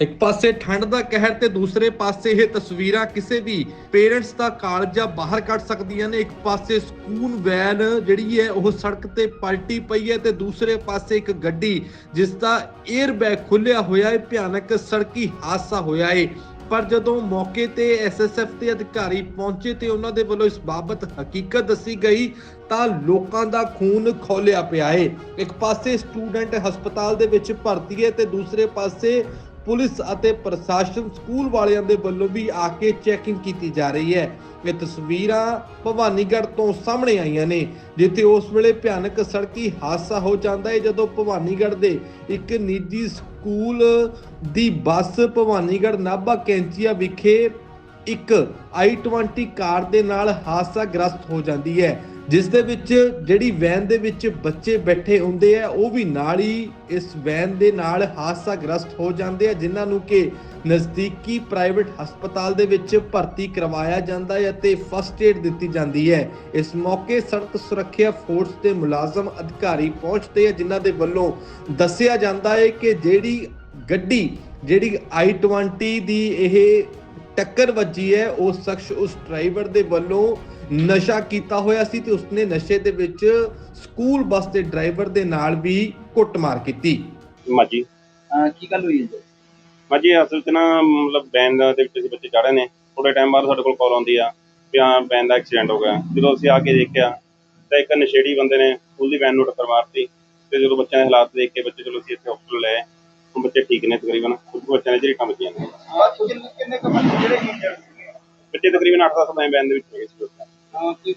ਇੱਕ ਪਾਸੇ ਠੰਡ ਦਾ ਕਹਿਰ ਤੇ ਦੂਸਰੇ ਪਾਸੇ ਇਹ ਤਸਵੀਰਾਂ ਕਿਸੇ ਵੀ ਪੇਰੈਂਟਸ ਦਾ ਕਾਲਜਾ ਬਾਹਰ ਕੱਢ ਸਕਦੀਆਂ ਨੇ। ਇੱਕ ਪਾਸੇ ਸਕੂਲ ਵੈਨ ਜਿਹੜੀ ਹੈ, ਉਹ ਸੜਕ ਤੇ ਪਲਟੀ ਪਈ ਹੈ ਤੇ ਦੂਸਰੇ ਪਾਸੇ ਇੱਕ ਗੱਡੀ, ਜਿਸ ਦਾ 에ਅਰ ਖੁੱਲਿਆ ਹੋਇਆ ਹੈ, ਭਿਆਨਕ ਸੜਕੀ ਹਾਦਸਾ ਹੋਇਆ ਹੈ। ਪਰ ਜਦੋਂ ਮੌਕੇ ਤੇ ਐਸਐਸਐਫ ਦੇ ਅਧਿਕਾਰੀ ਪਹੁੰਚੇ ਤੇ ਉਹਨਾਂ ਦੇ ਵੱਲੋਂ ਇਸ ਬਾਬਤ ਹਕੀਕਤ ਦੱਸੀ ਗਈ, ਤਾਂ ਲੋਕਾਂ ਦਾ ਖੂਨ ਖੋਲਿਆ ਪਿਆ ਹੈ। ਇੱਕ ਪਾਸੇ ਸਟੂਡੈਂਟ ਹਸਪਤਾਲ ਦੇ ਵਿੱਚ ਭਰਤੀ ਹੈ ਤੇ ਦੂਸਰੇ ਪਾਸੇ ਪੁਲਿਸ ਅਤੇ ਪ੍ਰਸ਼ਾਸਨ ਸਕੂਲ ਵਾਲਿਆਂ ਦੇ ਵੱਲੋਂ ਵੀ ਆ ਕੇ ਚੈਕਿੰਗ ਕੀਤੀ ਜਾ ਰਹੀ ਹੈ। ਇਹ ਤਸਵੀਰਾਂ ਭਵਾਨੀਗੜ੍ਹ ਤੋਂ ਸਾਹਮਣੇ ਆਈਆਂ ਨੇ, ਜਿੱਥੇ ਉਸ ਵੇਲੇ ਭਿਆਨਕ ਸੜਕੀ ਹਾਦਸਾ ਹੋ ਜਾਂਦਾ ਹੈ, ਜਦੋਂ ਭਵਾਨੀਗੜ੍ਹ ਦੇ ਇੱਕ ਨਿੱਜੀ ਸਕੂਲ ਦੀ ਬੱਸ ਭਵਾਨੀਗੜ੍ਹ ਨਾਭਾ ਕੈਂਚੀਆ ਵਿਖੇ ਇੱਕ i20 ਕਾਰ ਦੇ ਨਾਲ ਹਾਦਸਾ ਗ੍ਰਸਤ ਹੋ ਜਾਂਦੀ ਹੈ। ਜਿਸ ਦੇ ਵਿੱਚ ਜਿਹੜੀ ਵੈਨ ਦੇ ਵਿੱਚ ਬੱਚੇ ਬੈਠੇ ਹੁੰਦੇ ਆ, ਉਹ ਵੀ ਨਾਲ ਹੀ ਇਸ ਵੈਨ ਦੇ ਨਾਲ ਹਾਦਸਾ ਗ੍ਰਸਤ ਹੋ ਜਾਂਦੇ ਆ, ਜਿਨ੍ਹਾਂ ਨੂੰ ਕਿ ਨਜ਼ਦੀਕੀ ਪ੍ਰਾਈਵੇਟ ਹਸਪਤਾਲ ਦੇ ਵਿੱਚ ਭਰਤੀ ਕਰਵਾਇਆ ਜਾਂਦਾ ਹੈ ਅਤੇ ਫਸਟ ਏਡ ਦਿੱਤੀ ਜਾਂਦੀ ਹੈ। ਇਸ ਮੌਕੇ ਸੜਕ ਸੁਰੱਖਿਆ ਫੋਰਸ ਦੇ ਮੁਲਾਜ਼ਮ ਅਧਿਕਾਰੀ ਪਹੁੰਚਦੇ ਆ, ਜਿਨ੍ਹਾਂ ਦੇ ਵੱਲੋਂ ਦੱਸਿਆ ਜਾਂਦਾ ਹੈ ਕਿ ਜਿਹੜੀ ਗੱਡੀ, ਜਿਹੜੀ i20 ਦੀ ਇਹ ਟੱਕਰ ਵੱਜੀ ਹੈ, ਉਹ ਸ਼ਖਸ ਉਸ ਡਰਾਈਵਰ ਦੇ ਵੱਲੋਂ ਨਸ਼ਾ ਕੀਤਾ ਹੋਇਆ ਸੀ ਤੇ ਉਸਨੇ ਨਸ਼ੇ ਦੇ ਵਿੱਚ ਸਕੂਲ ਬੱਸ ਦੇ ਡਰਾਈਵਰ ਦੇ ਨਾਲ ਵੀ ਕੁੱਟਮਾਰ ਕੀਤੀ। ਮਾਜੀ। ਅਹ ਕੀ ਗੱਲ ਹੋਈ ਹੈ ਜੀ? ਮਾਜੀ ਅਸਲ 'ਚ ਨਾ ਮਤਲਬ ਬੈਨ ਦੇ ਵਿੱਚ ਅਸੀਂ ਬੱਚੇ ਚੜ੍ਹੇ ਨੇ। ਥੋੜੇ ਟਾਈਮ ਬਾਅਦ ਸਾਡੇ ਕੋਲ ਕਾਲ ਆਉਂਦੀ ਆ ਵੀ ਹਾਂ ਬੈਨ ਦਾ ਐਕਸੀਡੈਂਟ ਹੋ ਗਿਆ। ਜਦੋਂ ਅਸੀਂ ਆ ਕੇ ਦੇਖਿਆ ਤਾਂ ਇੱਕ ਨਸ਼ੇੜੀ ਬੰਦੇ ਨੇ ਸਕੂਲ ਦੀ ਵੈਨ ਨੂੰ ਟੱਕਰ ਮਾਰਤੀ। ਤੇ ਜਦੋਂ ਬੱਚਿਆਂ ਦੇ ਹਾਲਾਤ ਦੇਖ ਕੇ ਬੱਚੇ ਚਲੋ ਅਸੀਂ ਇੱਥੇ ਹਸਪਤਾਲ ਲੈ ਆਏ। ਹੁਣ ਬੱਚੇ ਠੀਕ ਨੇ ਤਕਰੀਬਨ। ਕੁਝ ਬੱਚਿਆਂ ਦੇ ਜਿਹੜੀ ਕੰਮ ਨੇ। ਕਿੰਨੇ ਕਿੰਨੇ ਕੁ ਬੰਦੇ ਜਿਹੜੇ ਬੱਚੇ ਤਕਰੀਬਨ 8-10 ਬੈਨ ਬੈਨ ਦੇ ਵਿੱਚ ਹੈਗੇ ਸੀ। ਉਸ time। ਅਹ ਕੋਈ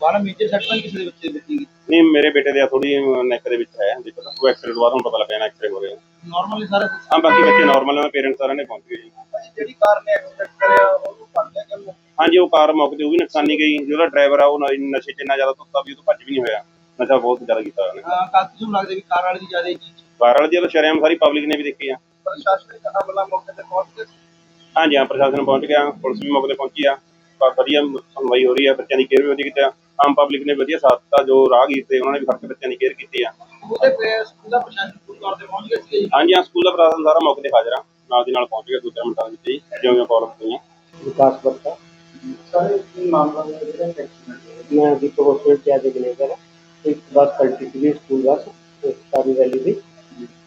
ਬਾਹਰ ਮੇਜਰ ਸੱਟ ਤਾਂ ਕਿਸੇ ਦੇ ਬੱਚੇ ਦੇ ਲੱਗੀ ਨਹੀਂ ਮੇਰੇ ਬੇਟੇ ਦੇ ਥੋੜੀ ਨੈਕ ਦੇ ਵਿੱਚ ਹੈ ਦੇਖੋ ਤਾਂ। ਉਹ ਐਕਸੀਡੈਂਟ ਬਾਅਦ ਹੁਣ ਪਤਾ ਲੱਗਿਆ ਨਾ ਐਕਸਰੇ ਹੋ ਰਹੇ। ਨਾਰਮਲੀ ਸਾਰਾ ਹਾਂ ਬਾਕੀ ਬੱਚੇ ਨਾਰਮਲ ਨੇ ਪੇਰੈਂਟਸ ਸਾਰਿਆਂ ਨੇ ਪਹੁੰਚ ਗਏ ਜੀ। ਜਿਹੜੀ ਕਾਰ ਨੇ ਐਕਸੀਡੈਂਟ ਕਰਿਆ ਉਹਨੂੰ ਫੜ ਲਿਆ ਕਿ ਹਾਂਜੀ ਉਹ ਕਾਰ ਮੌਕੇ ਤੇ ਉਹ ਵੀ ਨੁਕਸਾਨੀ ਗਈ। ਜਿਹੜਾ ਡਰਾਈਵਰ ਆ ਉਹ ਨਸ਼ੇ 'ਚ ਇੰਨਾ ਜ਼ਿਆਦਾ ਧੁੱਤਾ ਵੀ ਉਹ ਤੋਂ ਭੱਜ ਵੀ ਨਹੀਂ ਹੋਇਆ। ਨਸ਼ਾ ਬਹੁਤ ਜ਼ਿਆਦਾ ਕੀਤਾ ਉਹਨੇ। ਕਾਕੀ ਨੂੰ ਲੱਗਦਾ ਵੀ ਕਾਰ ਵਾਲੇ ਦੀ ਜ਼ਿਆਦਾ ਜੀ ਕਾਰ ਵਾਲੇ ਦੀ ਤਾਂ ਸ਼ਰੇਆਮ ਸਾਰੀ ਪਬਲਿਕ ਨੇ ਵੀ ਦੇਖੀ ਆ। ਪ੍ਰਸ਼ਾਸਨਿਕ ਅਮਲਾ ਮੌਕੇ ਤੇ ਪਹੁੰਚ ਕੇ ਹਾਂਜੀ ਹਾਂ ਪ੍ਰਸ਼ਾਸਨ ਪਹੁੰਚ ਗਿਆ ਪੁਲਿਸ ਵੀ ਮੌਕੇ ਤੇ ਪਹੁੰਚੀ ਆ। ਵਧੀਆ ਸੁਣਵਾਈ ਹੋ ਰਹੀ ਹੈ ਬੱਚਿਆਂ ਦੀ ਕੇਅਰ ਵੀ ਹੋ ਰਹੀ ਹੈ ਆਮ ਪਬਲਿਕ ਨੇ ਵਧੀਆ ਸਾਥ ਦਿੱਤਾ ਜੋ ਰਾਹਗੀਰ ਤੇ ਉਹਨਾਂ ਨੇ ਵੀ ਹਰ ਇੱਕ ਬੱਚਿਆਂ ਦੀ ਕੇਅਰ ਕੀਤੀ ਆ। ਹਾਂਜੀ ਹਾਂ ਸਕੂਲ ਦਾ ਪ੍ਰਸ਼ਾਸਨ ਸਾਰਾ ਮੌਕੇ ਤੇ ਹਾਜ਼ਰ ਆ। ਨਾਲ ਦੀ ਨਾਲ ਪਹੁੰਚ ਗਿਆ ਦੂਜਾ ਮਿੰਟਾਂ ਵਿੱਚ ਹੀ ਜਿਉਂ ਕਾਲ ਹੋਈਆਂ। ਵਿਕਾਸ ਵਰਤਾ ਸਾਰੇ ਮਾਮਲਾ ਦੇ ਜਿਹੜਾ ਸੈਕਸ਼ਨ ਮੈਂ ਦੀਪ ਹੋਸਟਲ ਤੇ ਅੱਜ ਗਲੇਜ਼ਰ ਇੱਕ ਬੱਸ ਪਲਟੀ ਸੀ ਸਕੂਲ ਬੱਸ ਸਾਰੀ ਵੈਲੀ ਦੀ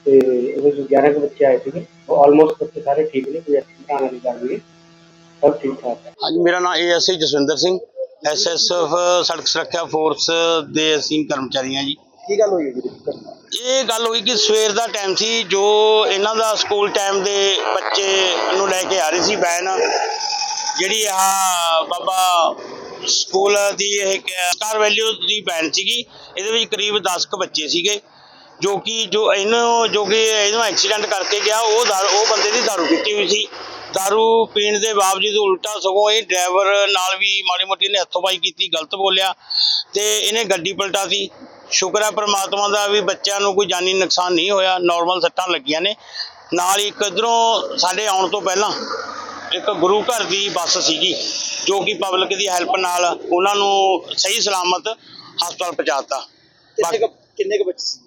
ਤੇ ਉਹ ਜੋ 11 ਬੱਚੇ ਆਏ ਸੀਗੇ ਉਹ ਆਲਮੋਸਟ ਬੱਚੇ ਸਾਰੇ ਠੀਕ ਨੇ ਕੋਈ ਐਕਸੀਡੈਂਟ ਆਣ ਵਾਲੀ ਗੱਲ ਨਹੀਂ ਸਭ ਠੀਕ ਹਾਂਜੀ ਮੇਰਾ ਨਾਮ ਏਐਸਆਈ ਜਸਵਿੰਦਰ ਸਿੰਘ। ਐਸਐਸਐਫ ਸੜਕ ਸੁਰੱਖਿਆ ਫੋਰਸ ਦੇ ਅਸੀਂ ਕਰਮਚਾਰੀ ਹਾਂ ਜੀ। ਕੀ ਗੱਲ ਹੋਈ ਜੀ? ਇਹ ਗੱਲ ਹੋਈ ਕਿ ਸਵੇਰ ਦਾ ਟਾਈਮ ਸੀ ਜੋ ਇਹਨਾਂ ਦਾ ਸਕੂਲ ਟਾਈਮ ਦੇ ਬੱਚੇ ਨੂੰ ਲੈ ਕੇ ਆ ਰਹੀ ਸੀ ਵੈਨ ਜਿਹੜੀ ਆ ਬਾਬਾ ਸਕੂਲ ਦੀ ਇਹ ਸਟਾਰ ਵੈਲਿਊ ਦੀ ਵੈਨ ਸੀਗੀ ਇਹਦੇ ਵਿੱਚ ਕਰੀਬ 10 ਕੁ ਬੱਚੇ ਸੀਗੇ ਜੋ ਕਿ ਜੋ ਇਹਨੂੰ ਜੋ ਕਿ ਇਹਨੂੰ ਐਕਸੀਡੈਂਟ ਕਰਕੇ ਗਿਆ ਉਹ ਉਹ ਬੰਦੇ ਦੀ ਦਾਰੂ ਪੀਤੀ ਹੋਈ ਸੀ। ਦਾਰੂ ਪੀਣ ਦੇ ਬਾਵਜੂਦ ਉਲਟਾ ਸਗੋਂ ਇਹ ਡਰਾਈਵਰ ਨਾਲ ਵੀ ਮਾੜੀ ਮੋਟੀ ਨੇ ਹੱਥੋਂਬਾਈ ਕੀਤੀ ਗਲਤ ਬੋਲਿਆ ਤੇ ਇਹਨੇ ਗੱਡੀ ਪਲਟਾਤੀ ਸ਼ੁਕਰ ਹੈ ਪ੍ਰਮਾਤਮਾ ਦਾ ਵੀ ਬੱਚਿਆਂ ਨੂੰ ਕੋਈ ਜਾਨੀ ਨੁਕਸਾਨ ਨਹੀਂ ਹੋਇਆ ਨਾਰਮਲ ਸੱਟਾਂ ਲੱਗੀਆਂ ਨੇ ਨਾਲ ਹੀ ਇੱਕ ਇੱਧਰੋਂ ਸਾਡੇ ਆਉਣ ਤੋਂ ਪਹਿਲਾਂ ਇੱਕ ਗੁਰੂ ਘਰ ਦੀ ਬੱਸ ਸੀਗੀ ਜੋ ਕਿ ਪਬਲਿਕ ਦੀ ਹੈਲਪ ਨਾਲ ਉਹਨਾਂ ਨੂੰ ਸਹੀ ਸਲਾਮਤ ਹਸਪਤਾਲ ਪਹੁੰਚਾਤਾ ਕਿੰਨੇ ਕਿੰਨੇ ਕੁ ਬੱਚੇ ਸੀ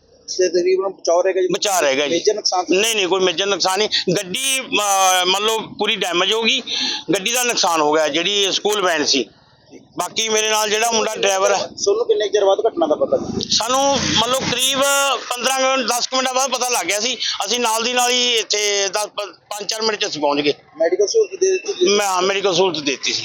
ਤੇ ਤਕਰੀਬਨ ਬਚਾਓ ਰਹੇਗਾ ਜੀ। ਬਚਾ ਰਹੇਗਾ ਜੀ। ਮੇਜਰ ਨੁਕਸਾਨ ਤਾਂ- ਨਹੀਂ ਨਹੀਂ ਕੋਈ ਮੇਜਰ ਨੁਕਸਾਨ ਨਹੀਂ। ਗੱਡੀ ਅਹ, ਮੰਨ ਲਓ ਪੂਰੀ ਡੈਮੇਜ ਹੋ ਗਈ। ਗੱਡੀ ਦਾ ਨੁਕਸਾਨ ਹੋ ਗਿਆ ਜਿਹੜੀ ਸਕੂਲ ਵੈਨ ਸੀ। ਬਾਕੀ ਮੇਰੇ ਨਾਲ ਜਿਹੜਾ ਮੁੰਡਾ ਡਰਾਈਵਰ ਹੈ। ਸੋਨੂੰ ਕਿੰਨੇ ਕੁ ਚਿਰ ਬਾਅਦ ਘਟਨਾ ਦਾ ਪਤਾ ਲੱਗਾ? ਸਾਨੂੰ ਮੰਨ ਲਓ ਕਰੀਬ 15 ਮਿੰਟ 10 ਕੁ ਮਿੰਟਾਂ ਬਾਅਦ ਪਤਾ ਲੱਗ ਗਿਆ ਸੀ। ਅਸੀਂ ਨਾਲ ਦੀ ਨਾਲ ਹੀ ਇੱਥੇ 10 5-4 ਮਿੰਟ ਚ ਅਸੀਂ ਪਹੁੰਚ ਗਏ। ਮੈਡੀਕਲ ਸਹੂਲਤ ਦੇ ਦਿੱਤੀ ਜੀ। ਮੈਂ ਹਾਂ, ਮੇਰੀ ਸਹੂਲਤ ਦੇ ਦਿੱਤੀ ਸੀ।